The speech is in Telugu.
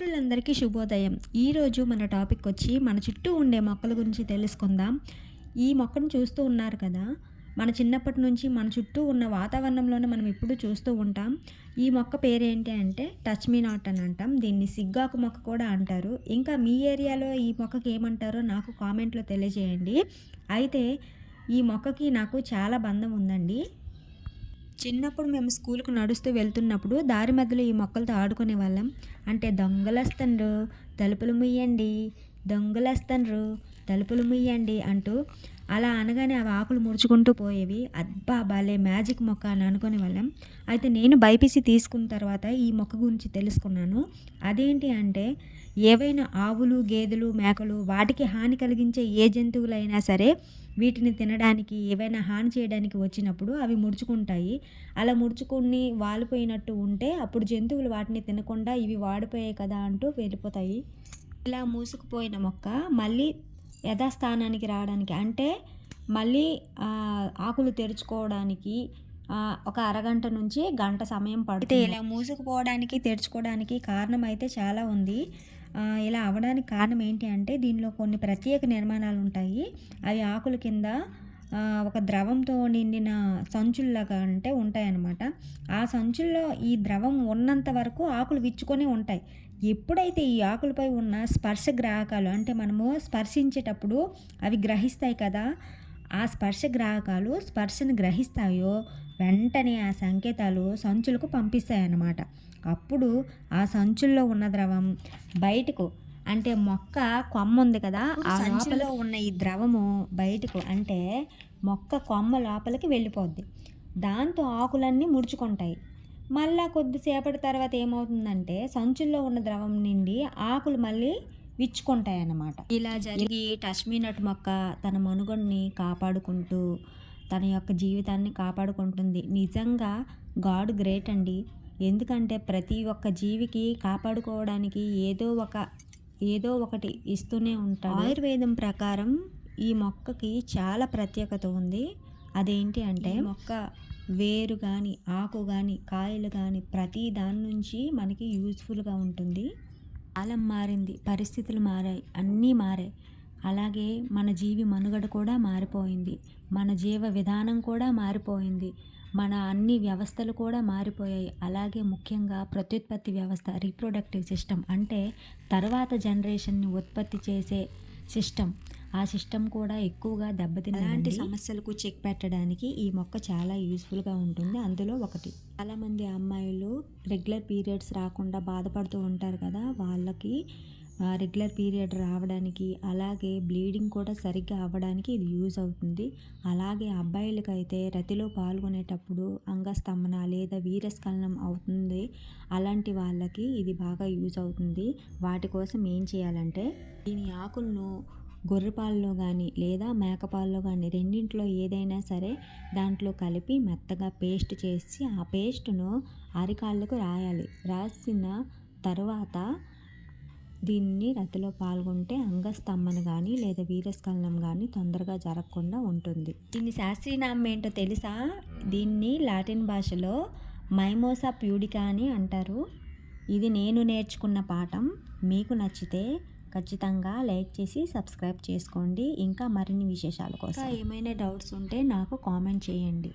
మిత్రులందరికీ శుభోదయం. ఈరోజు మన టాపిక్ వచ్చి మన చుట్టూ ఉండే మొక్కల గురించి తెలుసుకుందాం. ఈ మొక్కను చూస్తూ ఉన్నారు కదా? మన చిన్నప్పటి నుంచి మన చుట్టూ ఉన్న వాతావరణంలోనే మనం ఎప్పుడూ చూస్తూ ఉంటాం. ఈ మొక్క పేరేంటి అంటే టచ్ మీ నాట్ అని అంటాం. దీన్ని సిగ్గాకు మొక్క కూడా అంటారు. ఇంకా మీ ఏరియాలో ఈ మొక్కకి ఏమంటారో నాకు కామెంట్లో తెలియజేయండి. అయితే ఈ మొక్కకి నాకు చాలా బంధం ఉందండి. చిన్నప్పుడు మేము స్కూల్కి నడుస్తూ వెళ్తున్నప్పుడు దారి మధ్యలో ఈ మొక్కలతో ఆడుకునే వాళ్ళం. అంటే దొంగలస్తుండ్రు తలుపులు ముయ్యండి దొంగలస్తుండ్రు తలుపులు ముయ్యండి అంటూ అలా అనగానే అవి ఆకులు ముడుచుకుంటూ పోయేవి. అబ్బా బాలే మ్యాజిక్ మొక్క అని అనుకునే వాళ్ళం. అయితే నేను బైపీసీ తీసుకున్న తర్వాత ఈ మొక్క గురించి తెలుసుకున్నాను. అదేంటి అంటే ఏవైనా ఆవులు గేదెలు మేకలు వాటికి హాని కలిగించే ఏ జంతువులైనా సరే వీటిని తినడానికి ఏవైనా హాని చేయడానికి వచ్చినప్పుడు అవి ముడుచుకుంటాయి. అలా ముడుచుకుని వాలిపోయినట్టు ఉంటే అప్పుడు జంతువులు వాటిని తినకుండా ఇవి వాడిపోయాయి కదా అంటూ వెళ్ళిపోతాయి. ఇలా మూసుకుపోయిన మొక్క మళ్ళీ యథాస్థానానికి రావడానికి అంటే మళ్ళీ ఆకులు తెరుచుకోవడానికి ఒక అరగంట నుంచి గంట సమయం పడుతుంది. ఇలా మూసుకుపోవడానికి తెరుచుకోవడానికి కారణం అయితే చాలా ఉంది. ఇలా అవడానికి కారణం ఏంటి అంటే దీనిలో కొన్ని ప్రత్యేక నిర్మాణాలు ఉంటాయి. అవి ఆకుల కింద ఒక ద్రవంతో నిండిన సంచుల్లాగా అంటే ఉంటాయన్నమాట. ఆ సంచుల్లో ఈ ద్రవం ఉన్నంత వరకు ఆకులు విచ్చుకొని ఉంటాయి. ఎప్పుడైతే ఈ ఆకులపై ఉన్న స్పర్శ గ్రాహకాలు అంటే మనము స్పర్శించేటప్పుడు అవి గ్రహిస్తాయి కదా ఆ స్పర్శ గ్రాహకాలు స్పర్శను గ్రహిస్తాయో వెంటనే ఆ సంకేతాలు సంచులకు పంపిస్తాయి అన్నమాట అప్పుడు ఆ సంచుల్లో ఉన్న ద్రవం బయటకు అంటే మొక్క కొమ్మ ఉంది కదా ఆ సంచులో ఉన్న ఈ ద్రవము బయటకు అంటే మొక్క కొమ్మ లోపలికి వెళ్ళిపోద్ది. దాంతో ఆకులన్నీ ముడుచుకుంటాయి. మళ్ళా కొద్దిసేపటి తర్వాత ఏమవుతుందంటే సంచుల్లో ఉన్న ద్రవం నిండి ఆకులు మళ్ళీ విచ్చుకుంటాయి అన్నమాట ఇలా జరిగి టచ్మీ నట్ మొక్క తన మనుగడని కాపాడుకుంటూ తన యొక్క జీవితాన్ని కాపాడుకుంటుంది. నిజంగా గాడ్ గ్రేట్ అండి. ఎందుకంటే ప్రతి ఒక్క జీవికి కాపాడుకోవడానికి ఏదో ఒక ఏదో ఒకటి ఇస్తూనే ఉంటాడు. ఆయుర్వేదం ప్రకారం ఈ మొక్కకి చాలా ప్రత్యేకత ఉంది. అదేంటి అంటే మొక్క వేరు కానీ ఆకు కానీ కాయలు కానీ ప్రతి దాని నుంచి మనకి యూజ్ఫుల్గా ఉంటుంది. కాలం మారింది పరిస్థితులు మారాయి అన్నీ మారాయి. అలాగే మన జీవి మనుగడ కూడా మారిపోయింది. మన జీవ విధానం కూడా మారిపోయింది. మన అన్ని వ్యవస్థలు కూడా మారిపోయాయి. అలాగే ముఖ్యంగా ప్రత్యుత్పత్తి వ్యవస్థ రీప్రొడక్టివ్ సిస్టమ్ అంటే తర్వాత జనరేషన్ని ఉత్పత్తి చేసే సిస్టమ్. ఆ సిస్టమ్ కూడా ఎక్కువగా దెబ్బతిన అలాంటి సమస్యలకు చెక్ పెట్టడానికి ఈ మొక్క చాలా యూస్ఫుల్గా ఉంటుంది. అందులో ఒకటి చాలామంది అమ్మాయిలు రెగ్యులర్ పీరియడ్స్ రాకుండా బాధపడుతూ ఉంటారు కదా వాళ్ళకి రెగ్యులర్ పీరియడ్ రావడానికి అలాగే బ్లీడింగ్ కూడా సరిగ్గా అవ్వడానికి ఇది యూజ్ అవుతుంది. అలాగే అబ్బాయిలకైతే రతిలో పాల్గొనేటప్పుడు అంగస్తంభన లేదా వీరస్ఖలనం అవుతుంది. అలాంటి వాళ్ళకి ఇది బాగా యూజ్ అవుతుంది. వాటి కోసం ఏం చేయాలంటే దీని ఆకులను గొర్రెపాలలో కానీ లేదా మేకపాలలో కానీ రెండింటిలో ఏదైనా సరే దాంట్లో కలిపి మెత్తగా పేస్ట్ చేసి ఆ పేస్ట్ను అరికాళ్ళకు రాయాలి. రాసిన తర్వాత దీన్ని రతిలో పాల్గొంటే అంగస్తంభన కానీ లేదా వీరస్ఖలనం కానీ తొందరగా జరగకుండా ఉంటుంది. దీని శాస్త్రీయనామం ఏంటో తెలుసా? దీన్ని లాటిన్ భాషలో మైమోసా ప్యూడికా అని అంటారు. ఇది నేను నేర్చుకున్న పాఠం. మీకు నచ్చితే ఖచ్చితంగా లైక్ చేసి సబ్స్క్రైబ్ చేసుకోండి. ఇంకా మరిన్ని విశేషాల కోసం. ఏమైనా డౌట్స్ ఉంటే నాకు కామెంట్ చేయండి.